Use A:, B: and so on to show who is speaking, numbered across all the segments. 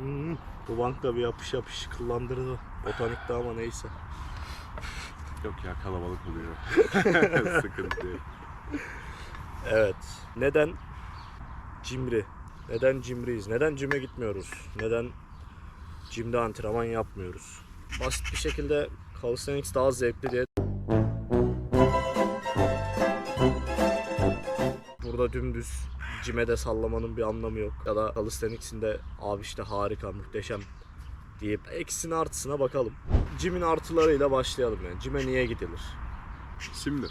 A: Hmm, bu banka bir yapış yapış kıllandırdı. Botanikte ama neyse.
B: Yok ya kalabalık oluyor. Sıkıntı yok.
A: Evet. Neden cimri? Neden cimriyiz? Neden cime gitmiyoruz? Neden cimde antrenman yapmıyoruz? Basit bir şekilde calisthenics daha zevkli diye Burada dümdüz cime de sallamanın bir anlamı yok. Ya da calisthenics'in de abi işte harika, muhteşem deyip eksisine artısına bakalım. Cimin artılarıyla başlayalım yani. Cime niye gidilir?
B: Şimdi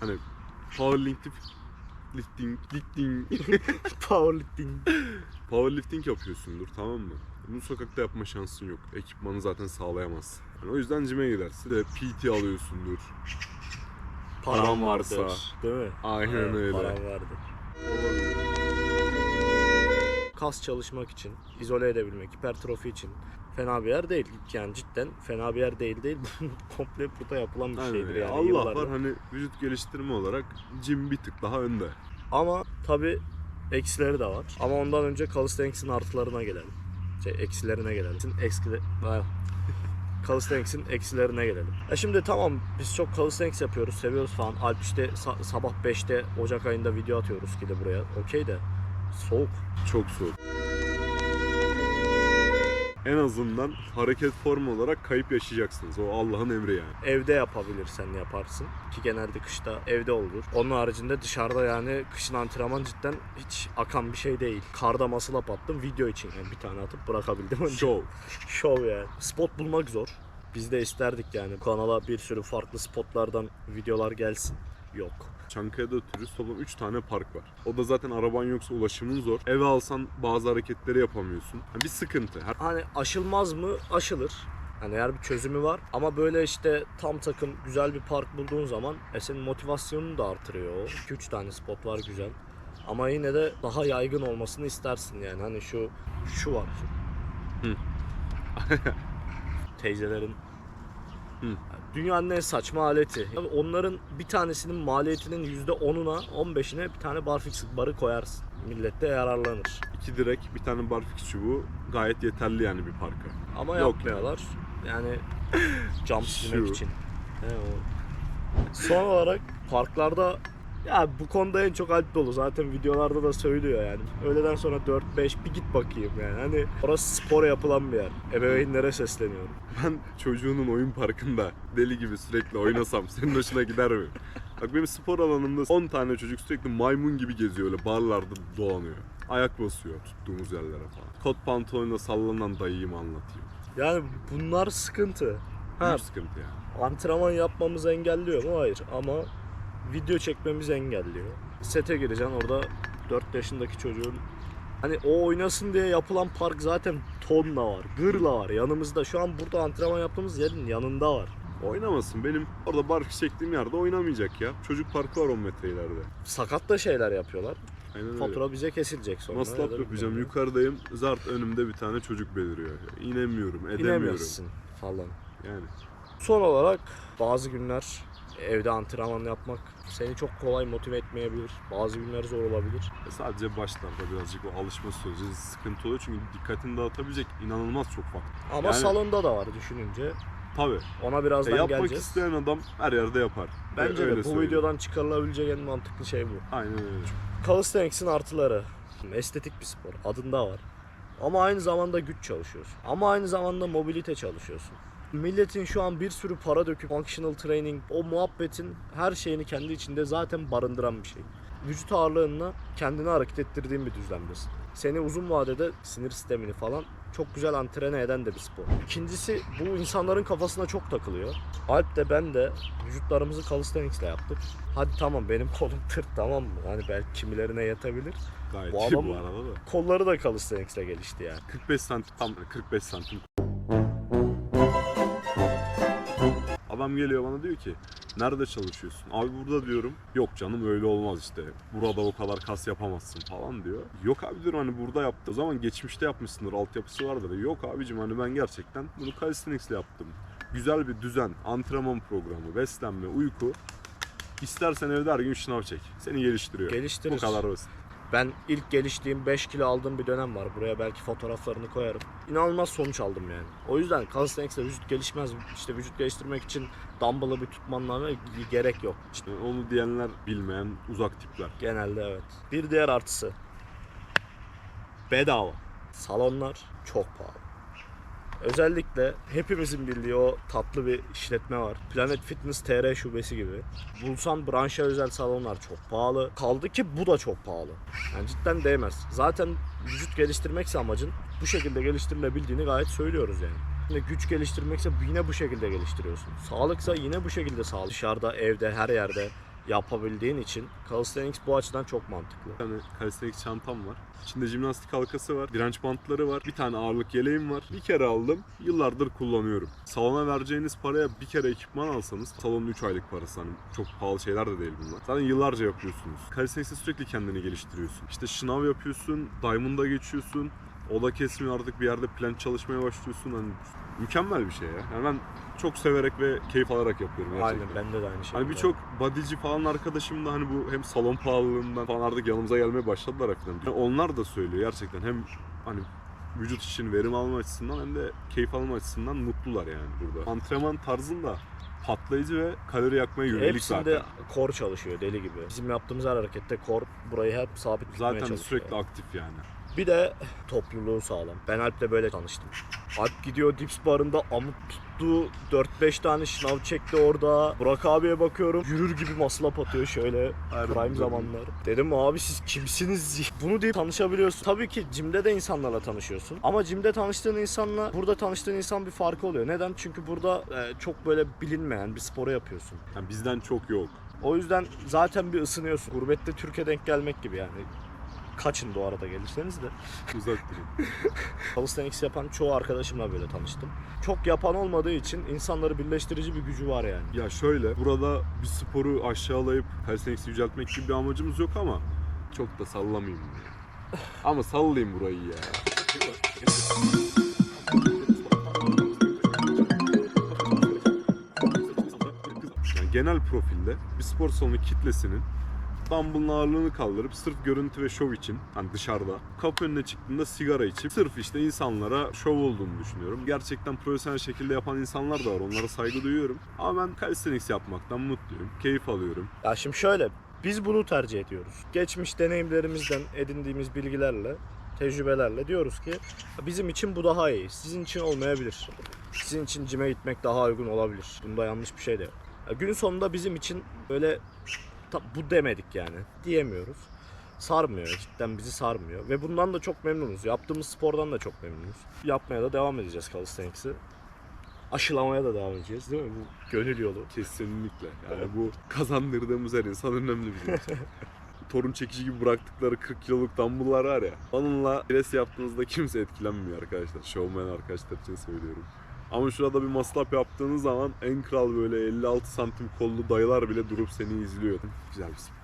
B: hani powerlifting lifting, lifting,
A: Powerlifting.
B: powerlifting yapıyorsundur tamam mı? Bunu sokakta yapma şansın yok. Ekipmanı zaten sağlayamazsın. Yani o yüzden cime gidersin. De PT alıyorsundur. Paran varsa.
A: Değil mi?
B: Aynen
A: Evet,
B: öyle.
A: Paran vardır. Kas çalışmak için, izole edebilmek, hipertrofi için fena bir yer değil. Yani cidden fena bir yer değil değil. Komple burada yapılan bir
B: Aynen
A: şeydir yani.
B: Allah
A: yıllardır.
B: var hani vücut geliştirme olarak gym bir tık daha önde.
A: Ama tabi eksileri de var. Ama ondan önce calisthenics'in artılarına gelelim. Şey, eksilerine gelelim. Ekskile... Calisthenics'in eksilerine gelelim. E şimdi tamam biz çok calisthenics yapıyoruz, seviyoruz falan. Alp işte sa- sabah 5'te Ocak ayında video atıyoruz ki de buraya. Okey de soğuk.
B: Çok soğuk. En azından hareket formu olarak kayıp yaşayacaksınız. O Allah'ın emri yani.
A: Evde yapabilirsen yaparsın. Ki genelde kışta evde olur. Onun haricinde dışarıda yani kışın antrenman cidden hiç akan bir şey değil. Karda up attım video için. Yani bir tane atıp bırakabildim. önce.
B: Show.
A: Şov yani. Spot bulmak zor. Biz de isterdik yani. Kanala bir sürü farklı spotlardan videolar gelsin. Yok.
B: Çankaya'da oturuyoruz. Toplam 3 tane park var. O da zaten araban yoksa ulaşımın zor. Eve alsan bazı hareketleri yapamıyorsun. Yani bir sıkıntı. Her...
A: Hani aşılmaz mı? Aşılır. Hani eğer bir çözümü var. Ama böyle işte tam takım güzel bir park bulduğun zaman e senin motivasyonunu da artırıyor o. 2-3 tane spot var güzel. Ama yine de daha yaygın olmasını istersin yani. Hani şu şu var. Şu.
B: Hı.
A: Teyzelerin
B: Hı.
A: Dünyanın en saçma aleti. Onların bir tanesinin maliyetinin %10'una 15'ine bir tane barfix barı koyarsın. Millet de yararlanır.
B: İki direk, bir tane barfix çubuğu gayet yeterli yani bir parka.
A: Ama
B: Yok
A: yapmıyorlar. Yani cam silmek için. He, o. Son olarak parklarda ya bu konuda en çok Alp dolu. Zaten videolarda da söylüyor yani. Öğleden sonra 4-5 bir git bakayım yani. Hani orası spor yapılan bir yer. Ebeveynlere sesleniyorum.
B: Ben çocuğunun oyun parkında deli gibi sürekli oynasam senin hoşuna gider mi? Bak benim spor alanımda 10 tane çocuk sürekli maymun gibi geziyor öyle barlarda dolanıyor. Ayak basıyor tuttuğumuz yerlere falan. Kot pantolonla sallanan dayıyı mı anlatayım?
A: Yani bunlar sıkıntı. Ha,
B: Büyük sıkıntı yani.
A: antrenman yapmamızı engelliyor mu? Hayır ama video çekmemizi engelliyor. Sete gireceksin orada 4 yaşındaki çocuğun hani o oynasın diye yapılan park zaten tonla var, gırla var yanımızda. Şu an burada antrenman yaptığımız yerin yanında var.
B: Oynamasın. Benim orada barfiks çektiğim yerde oynamayacak ya. Çocuk parkı var 10 metre ileride.
A: Sakat da şeyler yapıyorlar.
B: Aynen öyle.
A: Fatura bize kesilecek sonra.
B: Maslap yapacağım. Yukarıdayım. Zart önümde bir tane çocuk beliriyor. İnemiyorum, edemiyorum.
A: İnemezsin falan.
B: Yani
A: Son olarak bazı günler evde antrenman yapmak seni çok kolay motive etmeyebilir. Bazı günler zor olabilir.
B: sadece başlarda birazcık o alışma süreci sıkıntı oluyor. Çünkü dikkatini dağıtabilecek inanılmaz çok faktör.
A: Ama
B: Yani-
A: salonda da var düşününce.
B: Tabii.
A: Ona
B: E,
A: birazdan
B: yapmak
A: geleceğiz.
B: isteyen adam her yerde yapar.
A: Bence
B: Öyle
A: de bu
B: söyleyeyim.
A: videodan çıkarılabilecek en mantıklı şey bu.
B: Aynen öyle.
A: Calisthenics'in artıları. Estetik bir spor. Adında var. Ama aynı zamanda güç çalışıyorsun. Ama aynı zamanda mobilite çalışıyorsun. Milletin şu an bir sürü para döküp functional training, o muhabbetin her şeyini kendi içinde zaten barındıran bir şey. Vücut ağırlığınla kendini hareket ettirdiğin bir düzlemdesin. Seni uzun vadede sinir sistemini falan çok güzel antrene eden de bir spor. İkincisi bu insanların kafasına çok takılıyor. Alp de ben de vücutlarımızı calisthenics'le yaptık. Hadi tamam benim kolum tırt tamam mı? Hani belki kimilerine yetebilir.
B: Gayet
A: Bu
B: iyi
A: adam-
B: bu arada da.
A: Kolları da calisthenics'le gelişti yani.
B: 45 santim tam 45 santim. Adam geliyor bana diyor ki nerede çalışıyorsun? Abi burada diyorum. Yok canım öyle olmaz işte. Burada o kadar kas yapamazsın falan diyor. Yok abi diyorum hani burada yaptı. O zaman geçmişte yapmışsındır altyapısı vardır. Yok abicim hani ben gerçekten bunu calisthenics'le yaptım. Güzel bir düzen, antrenman programı, beslenme, uyku. İstersen evde her gün şınav çek. Seni geliştiriyor.
A: Geliştirir.
B: Bu kadar basit.
A: Ben ilk geliştiğim 5 kilo aldığım bir dönem var. Buraya belki fotoğraflarını koyarım. İnanılmaz sonuç aldım yani. O yüzden calisthenics'te vücut gelişmez. İşte vücut geliştirmek için dumbbell'ı bir tutmanlarına gerek yok. İşte
B: onu diyenler bilmeyen uzak tipler.
A: genelde evet. Bir diğer artısı. Bedava. Salonlar çok pahalı. Özellikle hepimizin bildiği o tatlı bir işletme var. Planet Fitness TR şubesi gibi. Bulsan branşa özel salonlar çok pahalı. Kaldı ki bu da çok pahalı. Yani cidden değmez. Zaten vücut geliştirmekse amacın bu şekilde geliştirilebildiğini gayet söylüyoruz yani. Şimdi güç geliştirmekse yine bu şekilde geliştiriyorsun. Sağlıksa yine bu şekilde sağlık. Dışarıda, evde, her yerde yapabildiğin için calisthenics bu açıdan çok mantıklı.
B: Bir tane calisthenics çantam var. İçinde jimnastik halkası var, direnç bantları var, bir tane ağırlık yeleğim var. Bir kere aldım, yıllardır kullanıyorum. Salona vereceğiniz paraya bir kere ekipman alsanız, salonun 3 aylık parası hani çok pahalı şeyler de değil bunlar. Zaten yıllarca yapıyorsunuz. Calisthenics'te sürekli kendini geliştiriyorsun. İşte şınav yapıyorsun, diamond'a geçiyorsun. Oda kesmiyor artık bir yerde plan çalışmaya başlıyorsun. Hani mükemmel bir şey ya. Yani ben çok severek ve keyif alarak yapıyorum gerçekten.
A: Aynen bende de aynı şey.
B: Hani birçok bodyci falan arkadaşım da hani bu hem salon pahalılığından falan artık yanımıza gelmeye başladılar hafiften. Yani onlar da söylüyor gerçekten hem hani vücut için verim alma açısından hem de keyif alma açısından mutlular yani burada. Antrenman tarzında patlayıcı ve kalori yakmaya yönelik
A: Hepsinde
B: zaten.
A: kor çalışıyor deli gibi. Bizim yaptığımız her harekette kor burayı hep sabit tutmaya
B: Zaten
A: çalışıyor.
B: sürekli aktif yani.
A: Bir de topluluğu sağlam. Ben Alp'le böyle tanıştım. Alp gidiyor dips barında amut tuttu. 4-5 tane şınav çekti orada. Burak abiye bakıyorum. Yürür gibi maslap atıyor şöyle.
B: Harbiden.
A: Prime zamanlar. Dedim abi siz kimsiniz? Bunu deyip tanışabiliyorsun. Tabii ki cimde de insanlarla tanışıyorsun. Ama cimde tanıştığın insanla burada tanıştığın insan bir farkı oluyor. Neden? Çünkü burada e, çok böyle bilinmeyen bir sporu yapıyorsun.
B: Yani bizden çok yok.
A: O yüzden zaten bir ısınıyorsun. Gurbette Türkiye denk gelmek gibi yani. Kaçın bu arada gelirseniz de.
B: Uzak durun.
A: Calisthenics yapan çoğu arkadaşımla böyle tanıştım. Çok yapan olmadığı için insanları birleştirici bir gücü var yani.
B: ya şöyle burada bir sporu aşağılayıp calisthenics'i yüceltmek gibi bir amacımız yok ama çok da sallamayayım. ya. Ama sallayayım burayı ya. Genel profilde bir spor salonu kitlesinin dumbbell'ın ağırlığını kaldırıp sırf görüntü ve şov için hani dışarıda kapı önüne çıktığında sigara içip sırf işte insanlara şov olduğunu düşünüyorum. Gerçekten profesyonel şekilde yapan insanlar da var. Onlara saygı duyuyorum. Ama ben calisthenics yapmaktan mutluyum. Keyif alıyorum.
A: Ya şimdi şöyle, biz bunu tercih ediyoruz. Geçmiş deneyimlerimizden edindiğimiz bilgilerle, tecrübelerle diyoruz ki bizim için bu daha iyi. Sizin için olmayabilir. Sizin için cime gitmek daha uygun olabilir. Bunda yanlış bir şey de yok. Günün sonunda bizim için böyle bu demedik yani. Diyemiyoruz. Sarmıyor. Cidden bizi sarmıyor. Ve bundan da çok memnunuz. Yaptığımız spordan da çok memnunuz. Yapmaya da devam edeceğiz calisthenics'i. Aşılamaya da devam edeceğiz değil mi? Bu gönül yolu.
B: Kesinlikle. Yani bu kazandırdığımız her insan önemli bizim için. Torun çekici gibi bıraktıkları 40 kiloluk dumbbell'lar var ya. Onunla pres yaptığınızda kimse etkilenmiyor arkadaşlar. Showman arkadaşlar için söylüyorum. Ama şurada bir maslap yaptığınız zaman en kral böyle 56 santim kollu dayılar bile durup seni izliyor. Güzel bir spor.